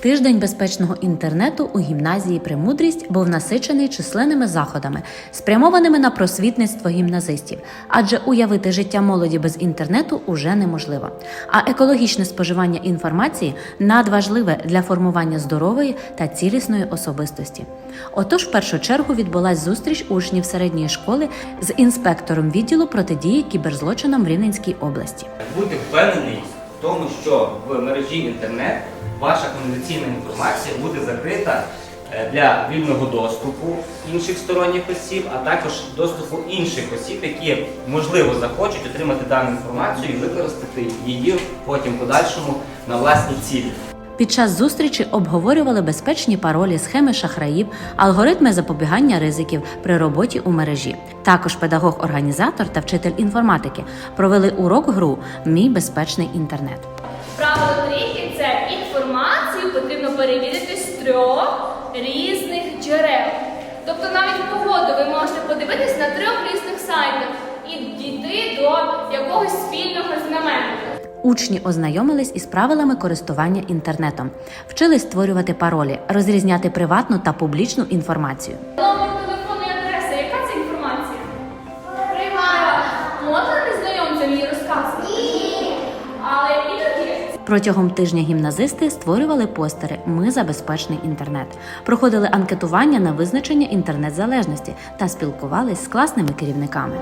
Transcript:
Тиждень безпечного інтернету у гімназії Премудрість був насичений численними заходами, спрямованими на просвітництво гімназистів, адже уявити життя молоді без інтернету уже неможливо. А екологічне споживання інформації надважливе для формування здорової та цілісної особистості. Отож, в першу чергу відбулась зустріч учнів середньої школи з інспектором відділу протидії кіберзлочинам в Рівненській області. бути впевнений тому, що в мережі інтернет ваша комунікаційна інформація буде закрита е, для вільного доступу інших сторонніх осіб, а також доступу інших осіб, які можливо захочуть отримати дану інформацію і використати її потім подальшому на власні цілі. Під час зустрічі обговорювали безпечні паролі, схеми шахраїв, алгоритми запобігання ризиків при роботі у мережі. Також педагог-організатор та вчитель інформатики провели урок гру Мій безпечний інтернет. Правило трійки це інформацію потрібно перевірити з трьох різних джерел. Тобто навіть погоду ви можете подивитись на трьох різних сайтах і дійти до якогось спільного. Учні ознайомились із правилами користування інтернетом, вчились створювати паролі, розрізняти приватну та публічну інформацію. Номер телефону і адреса, яка це інформація? Приват. Можна незнайомцям її розказувати? Ні. Але іноді Протягом тижня гімназисти створювали постери Ми за безпечний інтернет, проходили анкетування на визначення інтернет-залежності та спілкувались з класними керівниками.